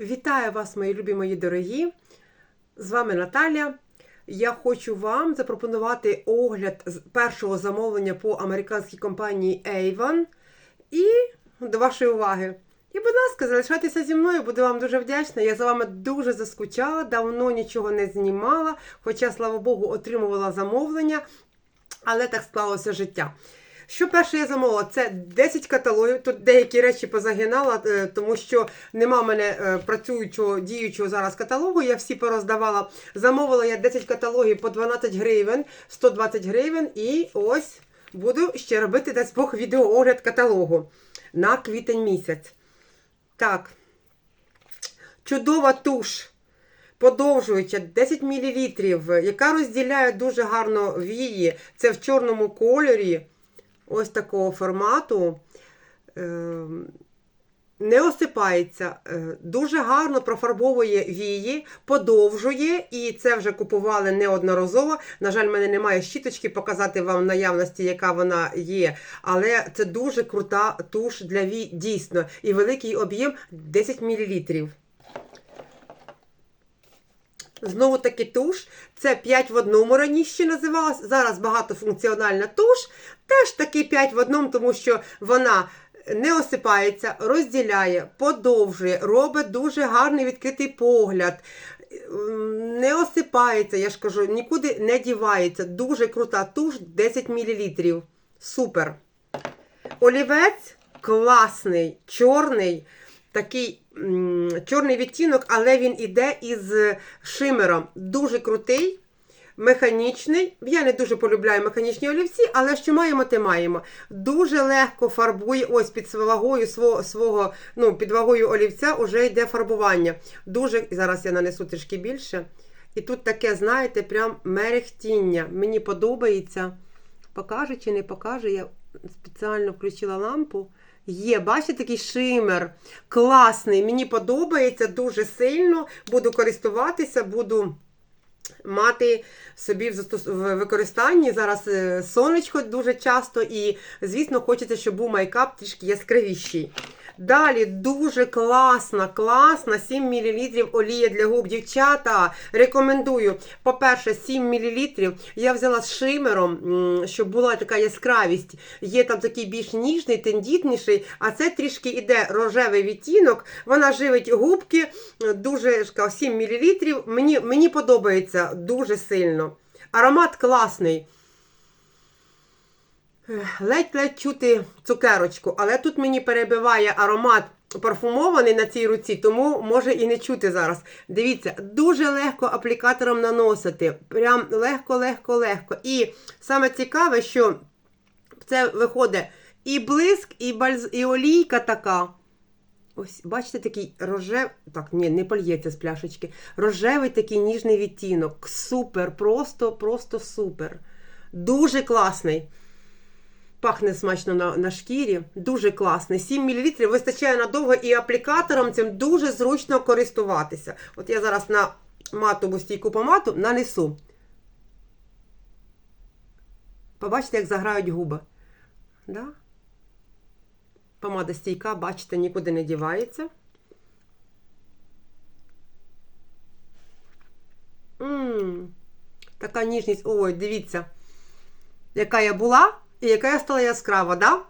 Вітаю вас, мої любі мої дорогі! З вами Наталя. Я хочу вам запропонувати огляд першого замовлення по американській компанії Avon. І до вашої уваги. І, будь ласка, залишайтеся зі мною, буду вам дуже вдячна. Я за вами дуже заскучала, давно нічого не знімала, хоча, слава Богу, отримувала замовлення, але так склалося життя. Що перше я замовила? Це 10 каталогів. Тут деякі речі позагинала, е, тому що нема в мене е, працюючого діючого зараз каталогу. Я всі пороздавала. Замовила я 10 каталогів по 12 гривень, 120 гривень. І ось буду ще робити дасть Бог відеоогляд каталогу на квітень місяць. Так, чудова туш. Подовжуюча 10 мл, яка розділяє дуже гарно вії. Це в чорному кольорі ось такого формату. Не осипається, дуже гарно профарбовує вії, подовжує, і це вже купували неодноразово. На жаль, в мене немає щіточки показати вам наявності, яка вона є. Але це дуже крута туш для вій, дійсно. І великий об'єм 10 мл. Знову таки туш. Це 5 в одному раніше називалась. Зараз багатофункціональна туш. Теж таки 5 в одному, тому що вона не осипається, розділяє, подовжує, робить дуже гарний відкритий погляд. Не осипається, я ж кажу, нікуди не дівається. Дуже крута туш 10 мл. Супер. Олівець класний, чорний. Такий чорний відтінок, але він іде із шимером. Дуже крутий, механічний. Я не дуже полюбляю механічні олівці, але що маємо, те маємо. Дуже легко фарбує, ось під вагою свого, свого ну, під вагою олівця вже йде фарбування. Дуже, Зараз я нанесу трішки більше. І тут таке, знаєте, прям мерехтіння. Мені подобається. Покаже чи не покаже, я спеціально включила лампу. Є, бачите, такий шимер. Класний. Мені подобається дуже сильно. Буду користуватися, буду мати собі в використанні. Зараз сонечко дуже часто, і, звісно, хочеться, щоб був майкап трішки яскравіший. Далі дуже класна, класна 7 мл олія для губ. Дівчата, рекомендую. По-перше, 7 мл я взяла з шимером, щоб була така яскравість. Є там такий більш ніжний, тендітніший, а це трішки іде рожевий відтінок. Вона живить губки, дуже 7 мл. Мені, Мені подобається дуже сильно. Аромат класний. Ледь-ледь чути цукерочку, але тут мені перебиває аромат парфумований на цій руці, тому може і не чути зараз. Дивіться, дуже легко аплікатором наносити. Прям легко-легко-легко. І саме цікаве, що це виходить і блиск, і бальз... і олійка така. Ось, бачите, такий рожевий. Так, ні, не польється з пляшечки. Рожевий такий ніжний відтінок. Супер, просто, просто супер. Дуже класний. Пахне смачно на на шкірі, дуже класний. 7 мл вистачає надовго і аплікатором цим дуже зручно користуватися. От я зараз на матову стійку помату нанесу. Побачите, як заграють губи. Да? Помада стійка, бачите, нікуди не дівається. Ммм, така ніжність. Ой, дивіться, яка я була. І яка я стала яскрава, да?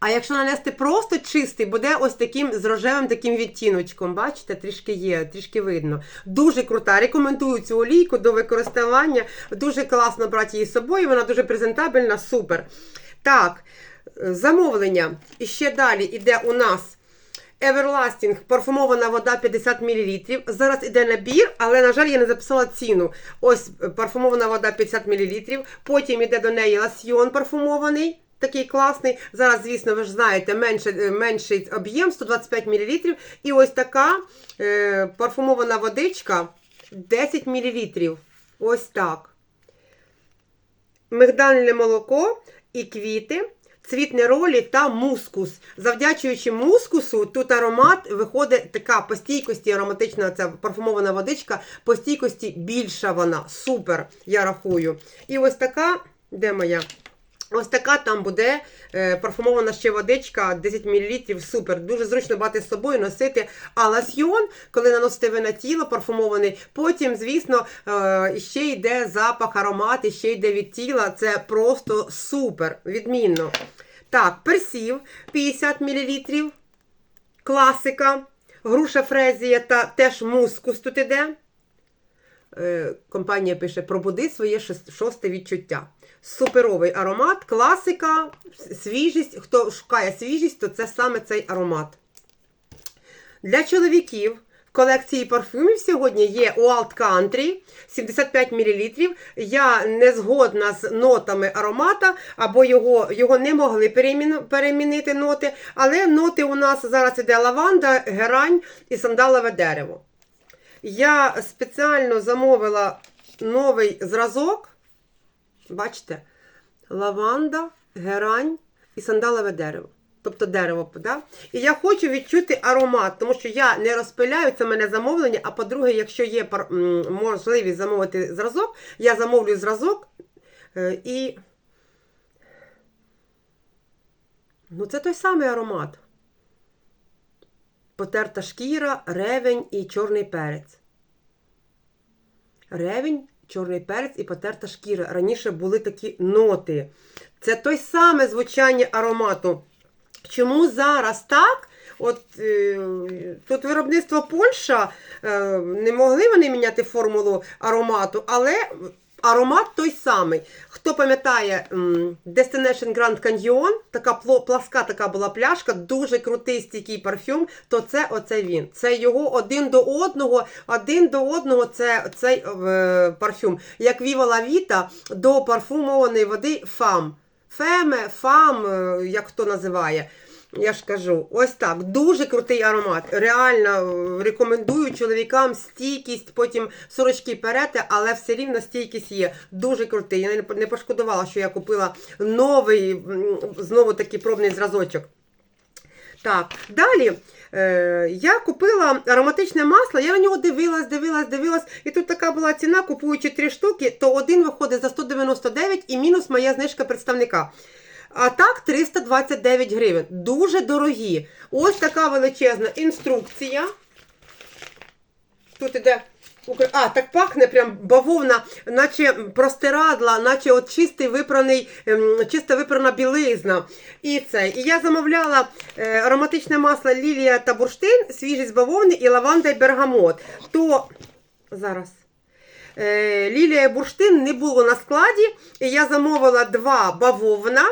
А якщо нанести просто чистий, буде ось таким з рожевим таким відтіночком. Бачите, трішки є, трішки видно. Дуже крута. Рекомендую цю олійку до використання. Дуже класно брати її з собою, вона дуже презентабельна, супер. Так, замовлення. І ще далі йде у нас. Everlasting парфумована вода 50 мл. Зараз іде набір, але, на жаль, я не записала ціну. Ось парфумована вода 50 мл. Потім йде до неї ласьйон парфумований. Такий класний. Зараз, звісно, ви ж знаєте, менше, менший об'єм 125 мл. І ось така е, парфумована водичка 10 мл. Ось так. Мигдальне молоко і квіти цвіт неролі та мускус. Завдячуючи мускусу, тут аромат виходить така по стійкості ароматична ця парфумована водичка, по стійкості більша вона. Супер, я рахую. І ось така, де моя? Ось така там буде е, парфумована ще водичка 10 мл. Супер. Дуже зручно брати з собою, носити. А ласьйон, коли наносите ви на тіло парфумований, потім, звісно, е, ще йде запах, аромат, ще йде від тіла. Це просто супер, відмінно. Так, персів 50 мл. Класика. Груша фрезія та теж мускус тут іде. Е, компанія пише: пробуди своє шосте відчуття. Суперовий аромат, класика, свіжість. Хто шукає свіжість, то це саме цей аромат. Для чоловіків в колекції парфумів сьогодні є Wild Country 75 мл. Я не згодна з нотами аромата, або його, його не могли перемінити ноти. Але ноти у нас зараз іде лаванда, герань і сандалове дерево. Я спеціально замовила новий зразок. Бачите? Лаванда, герань і сандалове дерево. Тобто дерево, да? І я хочу відчути аромат, тому що я не розпиляю, це мене замовлення. А по-друге, якщо є можливість замовити зразок, я замовлю зразок е, і. Ну, це той самий аромат. Потерта шкіра, ревень і чорний перець. Ревень, чорний перець і потерта шкіра. Раніше були такі ноти. Це той саме звучання аромату. Чому зараз так? От е, тут виробництво Польща, е, не могли вони міняти формулу аромату, але аромат той самий. Хто пам'ятає Destination Grand Canyon, така пласка така була пляшка, дуже крутий стійкий парфюм, то це оце він. Це його один до одного, один до одного це цей е, парфюм. Як Viva La Vita до парфумованої води Фам. Феме, фам, як хто називає. Я ж кажу, ось так. Дуже крутий аромат. Реально е, рекомендую чоловікам стійкість, потім сорочки перете, але все рівно стійкість є. Дуже крутий. Я не- не пошкодувала, що я купила новий, знову такий пробний зразочок. Так, далі е, я купила ароматичне масло, я на нього дивилась, дивилась, дивилась, і тут така була ціна, купуючи три штуки, то один виходить за 199 і мінус моя знижка представника. А так 329 гривень. Дуже дорогі. Ось така величезна інструкція. Тут іде. А, так пахне прям бавовна, наче простирадла, наче от чистий випраний, ем, чиста випрана білизна. І це. І я замовляла е, ароматичне масло Лілія та бурштин, свіжість бавовни і лаванда і бергамот. То зараз. Е, Лілія бурштин не було на складі, і я замовила два бавовна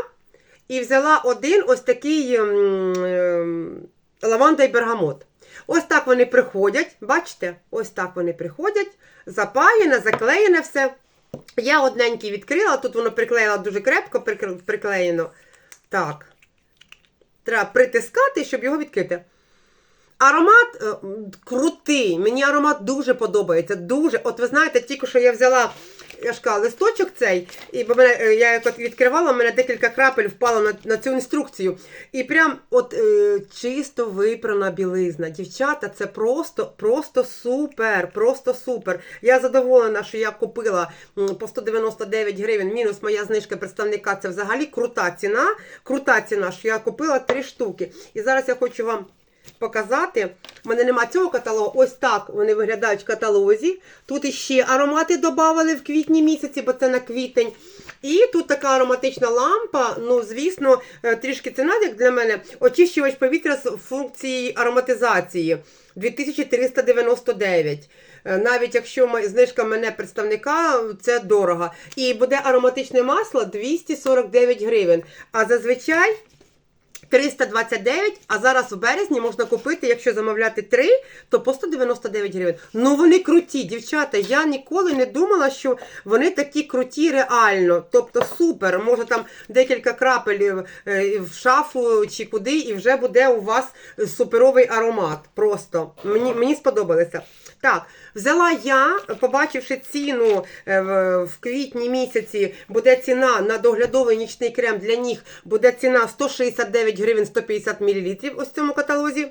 і взяла один ось такий ем, ем, лаванда і бергамот. Ось так вони приходять, бачите? Ось так вони приходять, запаяне, заклеєне все. Я одненький відкрила, тут воно приклеїла дуже крепко приклеєно. Так. Треба притискати, щоб його відкрити. Аромат е, крутий. Мені аромат дуже подобається. Дуже. От ви знаєте, тільки що я взяла я ж кажу, листочок цей, і бо мене, е, я відкривала, в мене декілька крапель впало на, на цю інструкцію. І прям от е, чисто випрана білизна. Дівчата, це просто, просто супер, просто супер. Я задоволена, що я купила по 199 гривень, мінус моя знижка представника. Це взагалі крута ціна. Крута ціна, що я купила три штуки. І зараз я хочу вам показати. У мене нема цього каталогу. Ось так вони виглядають в каталозі. Тут іще аромати додавали в квітні місяці, бо це на квітень. І тут така ароматична лампа. Ну, звісно, е, трішки ціна, як для мене. Очищувач повітря з функцією ароматизації 2399. Е, Навіть якщо знижка мене представника, це дорого. І буде ароматичне масло 249 гривень. А зазвичай 329, а зараз в березні можна купити, якщо замовляти 3, то по 199 гривень. Ну вони круті, дівчата. Я ніколи не думала, що вони такі круті реально. Тобто супер. Може там декілька крапель е, в шафу чи куди, і вже буде у вас суперовий аромат. Просто мені, мені сподобалося. Так, взяла я, побачивши ціну е, в, квітні місяці, буде ціна на доглядовий нічний крем для ніг, буде ціна 169 гривень 150 мл ось в цьому каталозі.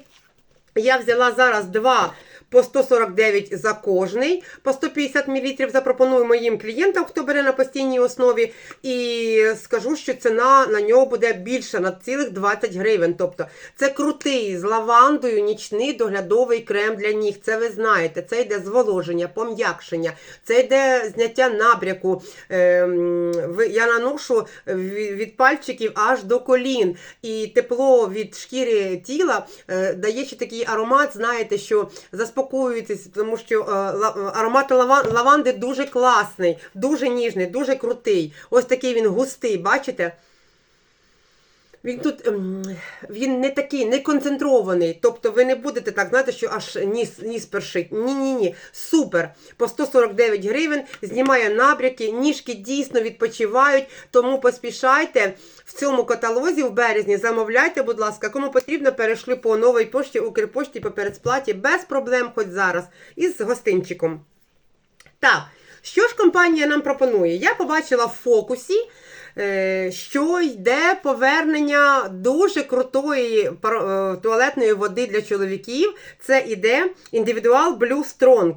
Я взяла зараз два по 149 за кожний, по 150 мл запропоную моїм клієнтам, хто бере на постійній основі. І скажу, що ціна на нього буде більша на цілих 20 гривень. Тобто це крутий з лавандою нічний доглядовий крем для ніг. Це ви знаєте, це йде зволоження, пом'якшення, це йде зняття набряку. Ем, Я наношу від пальчиків аж до колін. І тепло від шкіри тіла е, дає ще такий аромат, знаєте, що заспокоюєтесь, тому що е, аромат лава- лаванди дуже класний, дуже ніжний, дуже крутий. Ось такий він густий, бачите? Він тут ем, він не такий, не концентрований. Тобто ви не будете так, знаєте, що аж ніс, ніс першить. Ні-ні ні. Супер. По 149 гривень знімає набряки, ніжки дійсно відпочивають, тому поспішайте в цьому каталозі в березні. Замовляйте, будь ласка, кому потрібно, перейшли по новій пошті, Укрпошті по передсплаті без проблем, хоч зараз, із гостинчиком. Так, що ж компанія нам пропонує? Я побачила в фокусі, е, що йде повернення дуже крутої е, туалетної води для чоловіків. Це іде індивідуал Blue Strong.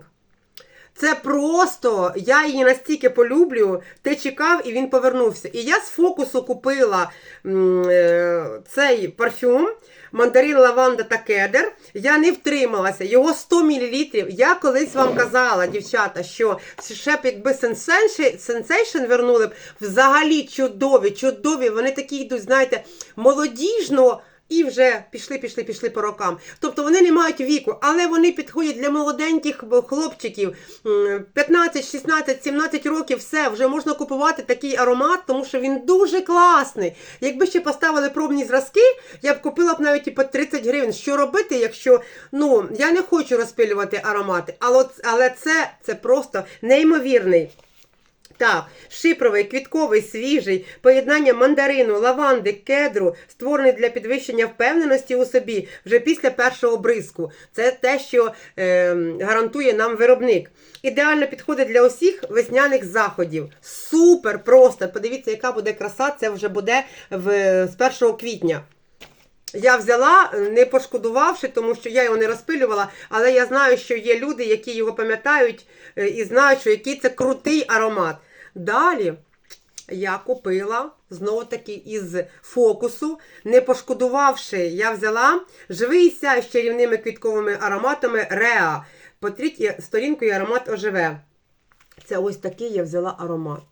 Це просто, я її настільки полюблю, ти чекав і він повернувся. І я з фокусу купила м, е, цей парфюм, мандарин, лаванда та кедр. Я не втрималася, його 100 мл. Я колись вам казала, дівчата, що ще б якби сенсейшн вернули б, взагалі чудові, чудові. Вони такі йдуть, знаєте, молодіжно. І вже пішли, пішли, пішли по рокам. Тобто вони не мають віку, але вони підходять для молоденьких хлопчиків 15, 16, 17 років. Все, вже можна купувати такий аромат, тому що він дуже класний. Якби ще поставили пробні зразки, я б купила б навіть і по 30 гривень. Що робити, якщо ну я не хочу розпилювати аромати, але, але це, це просто неймовірний. Так, шипровий, квітковий, свіжий, поєднання мандарину, лаванди, кедру, створений для підвищення впевненості у собі вже після першого бризку. Це те, що е, гарантує нам виробник. Ідеально підходить для усіх весняних заходів. Супер просто! Подивіться, яка буде краса, це вже буде в, з 1 квітня. Я взяла, не пошкодувавши, тому що я його не розпилювала, але я знаю, що є люди, які його пам'ятають е, і знають, що який це крутий аромат. Далі я купила знову таки із фокусу, не пошкодувавши, я взяла живий сяй з чарівними квітковими ароматами Реа. Потріть сторінку і аромат оживе. Це ось такий я взяла аромат.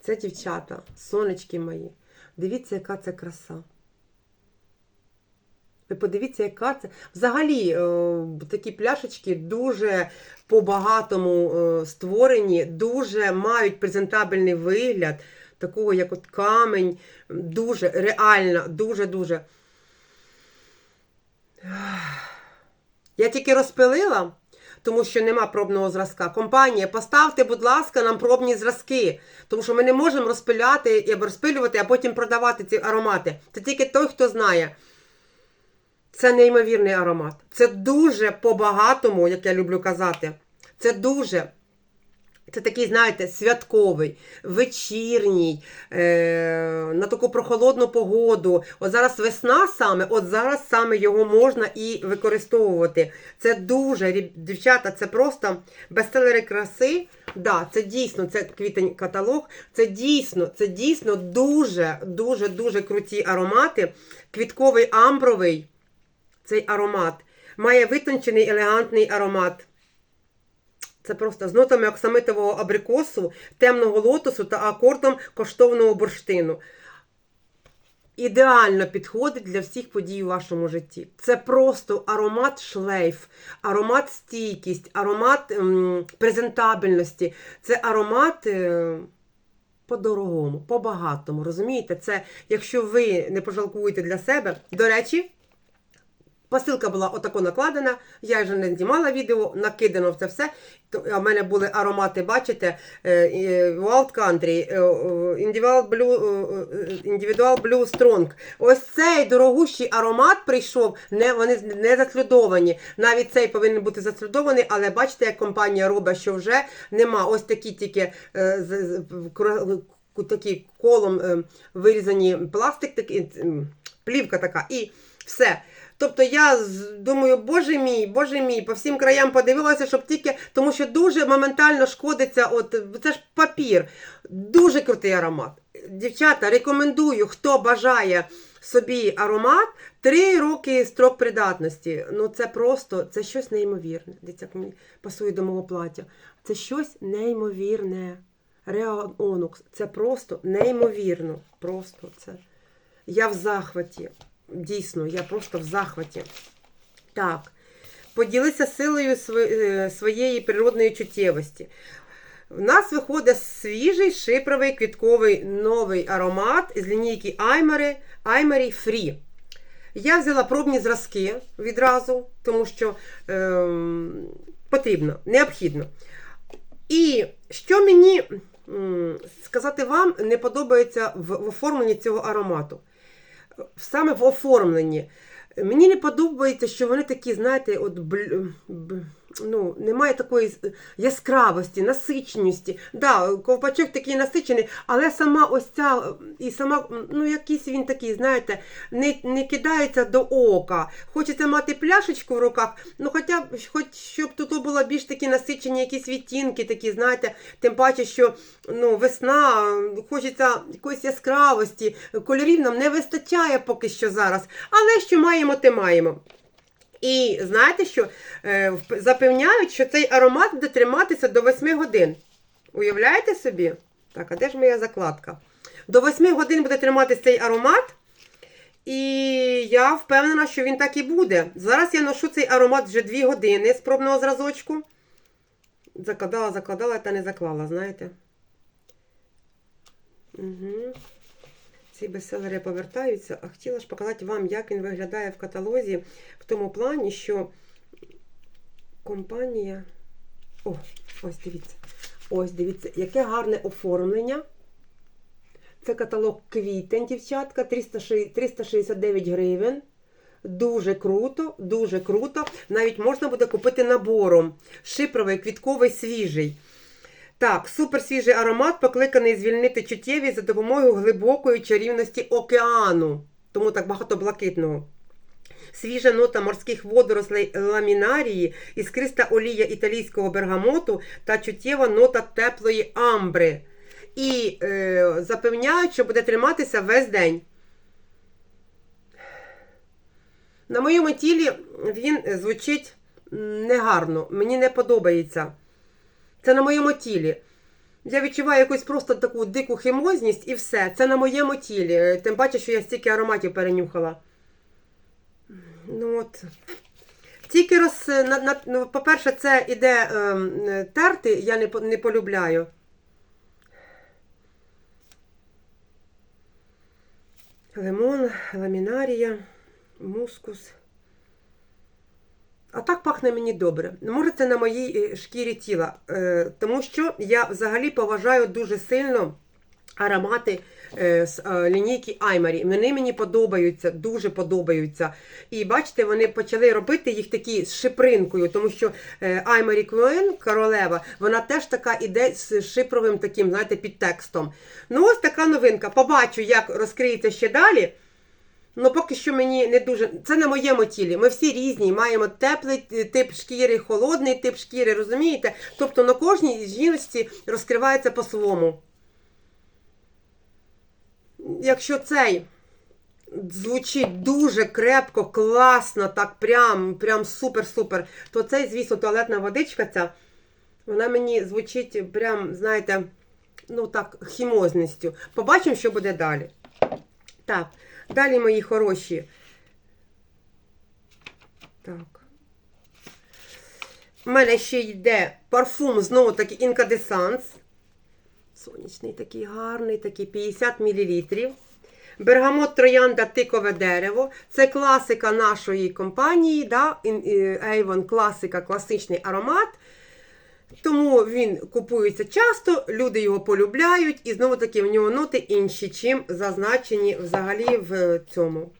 Це дівчата, сонечки мої. Дивіться, яка це краса. Ви подивіться, яка це. Взагалі, е, такі пляшечки дуже по-багатому е, створені, дуже мають презентабельний вигляд, такого, як от камень. Дуже реально, дуже-дуже. Я тільки розпилила, тому що нема пробного зразка. Компанія, поставте, будь ласка, нам пробні зразки. Тому що ми не можемо розпиляти і розпилювати, а потім продавати ці аромати. Це тільки той, хто знає. Це неймовірний аромат. Це дуже по-багатому, як я люблю казати. Це дуже. Це такий, знаєте, святковий, вечірній, е, на таку прохолодну погоду. От зараз весна саме, от зараз саме його можна і використовувати. Це дуже, дівчата, це просто бестселери краси. Да, це дійсно, це квітень каталог. Це дійсно, це дійсно дуже, дуже, дуже круті аромати. Квітковий амбровий цей аромат. Має витончений елегантний аромат. Це просто з нотами оксамитового абрикосу, темного лотосу та акордом коштовного бурштину. Ідеально підходить для всіх подій у вашому житті. Це просто аромат шлейф, аромат стійкість, аромат ем, презентабельності. Це аромат. Е, по-дорогому, по-багатому. Розумієте? Це якщо ви не пожалкуєте для себе. До речі, Посилка була отако накладена, я вже не знімала відео, накидано це все. В мене були аромати, бачите, е, е, Wild Country, е, Individual Blue, Individual Blue Strong. Ось цей дорогущий аромат прийшов, не, вони не заслідовані. Навіть цей повинен бути заслідований, але бачите, як компанія робить, що вже нема. Ось такі тільки такі колом вирізані пластик, такий, м, плівка така, і все. Тобто я думаю, боже мій, боже мій, по всім краям подивилася, щоб тільки, тому що дуже моментально шкодиться, от це ж папір. Дуже крутий аромат. Дівчата, рекомендую, хто бажає собі аромат, три роки строк придатності. Ну це просто, це щось неймовірне. Дивіться, мені пасує до мого плаття. Це щось неймовірне. Реал Онукс. Це просто неймовірно. Просто це. Я в захваті. Дійсно, я просто в захваті. Так. Поділися силою е, своєї природної чуттєвості. В нас виходить свіжий шипровий квітковий новий аромат з лінійки Аймери Аймері Free. Я взяла пробні зразки відразу, тому що ем, потрібно, необхідно. І що мені сказати вам не подобається в оформленні цього аромату? Саме в оформленні. Мені не подобається, що вони такі, знаєте, от бл... ну, немає такої яскравості, насиченості. Да, ковпачок такий насичений, але сама ось ця, і сама, ну якийсь він такий, знаєте, не, не кидається до ока. Хочеться мати пляшечку в руках, ну хоча б хоч щоб тут було більш такі насичені якісь відтінки, такі, знаєте, тим паче, що ну, весна, хочеться якоїсь яскравості, кольорів нам не вистачає поки що зараз. Але що маємо, те маємо. І знаєте що? Е, Запевняють, що цей аромат буде триматися до 8 годин. Уявляєте собі? Так, а де ж моя закладка? До 8 годин буде триматися цей аромат. І я впевнена, що він так і буде. Зараз я ношу цей аромат вже 2 години з пробного зразочку. Закладала, закладала та не заклала, знаєте. Угу. Ці бестселери повертаються, а хотіла ж показати вам, як він виглядає в каталозі, в тому плані, що компанія. О, ось дивіться. Ось дивіться, яке гарне оформлення. Це каталог квітень, дівчатка, 369 гривень. Дуже круто, дуже круто. Навіть можна буде купити набором. Шипровий, квітковий, свіжий. Так, суперсвіжий аромат, покликаний звільнити чуттєвість за допомогою глибокої чарівності океану. Тому так багато блакитного. Свіжа нота морських водорослей ламінарії, іскриста олія італійського бергамоту та чуттєва нота теплої амбри. І е, запевняють, що буде триматися весь день. На моєму тілі він звучить негарно, мені не подобається. Це на моєму тілі. Я відчуваю якусь просто таку дику хімозність і все. Це на моєму тілі. Тим паче, що я стільки ароматів перенюхала. Ну от. Тільки роз. На, на, ну, по-перше, це іде ем, е, терти, я не, не полюбляю. Лимон, ламінарія, мускус. А так пахне мені добре. Може, це на моїй е, шкірі тіла. Е, тому що я взагалі поважаю дуже сильно аромати е, з лінійки Аймарі. Вони мені подобаються, дуже подобаються. І бачите, вони почали робити їх такі з шипринкою, тому що Аймарі Клоен, королева, вона теж така іде з шипровим таким, знаєте, підтекстом. Ну, ось така новинка. Побачу, як розкриється ще далі. Ну, поки що мені не дуже. Це на моєму тілі. Ми всі різні, маємо теплий е, тип шкіри, холодний тип шкіри, розумієте? Тобто на кожній жіночці розкривається по-своєму. Якщо цей звучить дуже крепко, класно, так прям, прям супер-супер, то цей, звісно, туалетна водичка ця, вона мені звучить прям, знаєте, ну так, хімозністю. Побачимо, що буде далі. Так, далі, мої хороші. Так. У мене ще йде парфум, знову таки інкадесанс. Сонячний такий гарний, такий 50 мл. Бергамот троянда тикове дерево. Це класика нашої компанії. Да? Е, Avon класика, класичний аромат. Тому він купується часто, люди його полюбляють, і знову таки в нього ноти інші, чим зазначені взагалі в цьому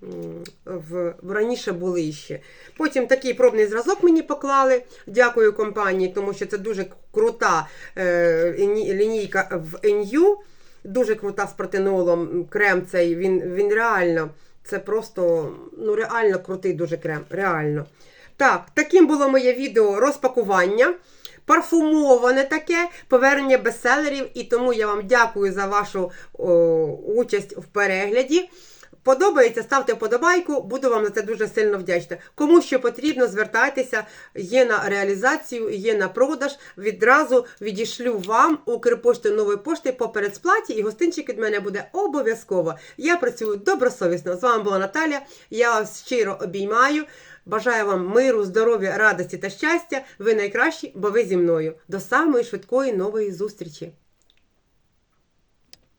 в, раніше були ще. Потім такий пробний зразок мені поклали. Дякую компанії, тому що це дуже крута е, лінійка в NU. Дуже крута з протинолом крем цей. Він, він реально Це просто ну, реально крутий дуже крем. Реально. Так, таким було моє відео розпакування. Парфумоване таке повернення бестселерів, і тому я вам дякую за вашу о, участь в перегляді. Подобається, ставте вподобайку, буду вам за це дуже сильно вдячна. Кому що потрібно, звертайтеся, є на реалізацію, є на продаж. Відразу відішлю вам Укрпошту нової пошти по передсплаті, і гостинчик від мене буде обов'язково. Я працюю добросовісно. З вами була Наталя. Я вас щиро обіймаю. Бажаю вам миру, здоров'я, радості та щастя. Ви найкращі, бо ви зі мною. До самої швидкої нової зустрічі!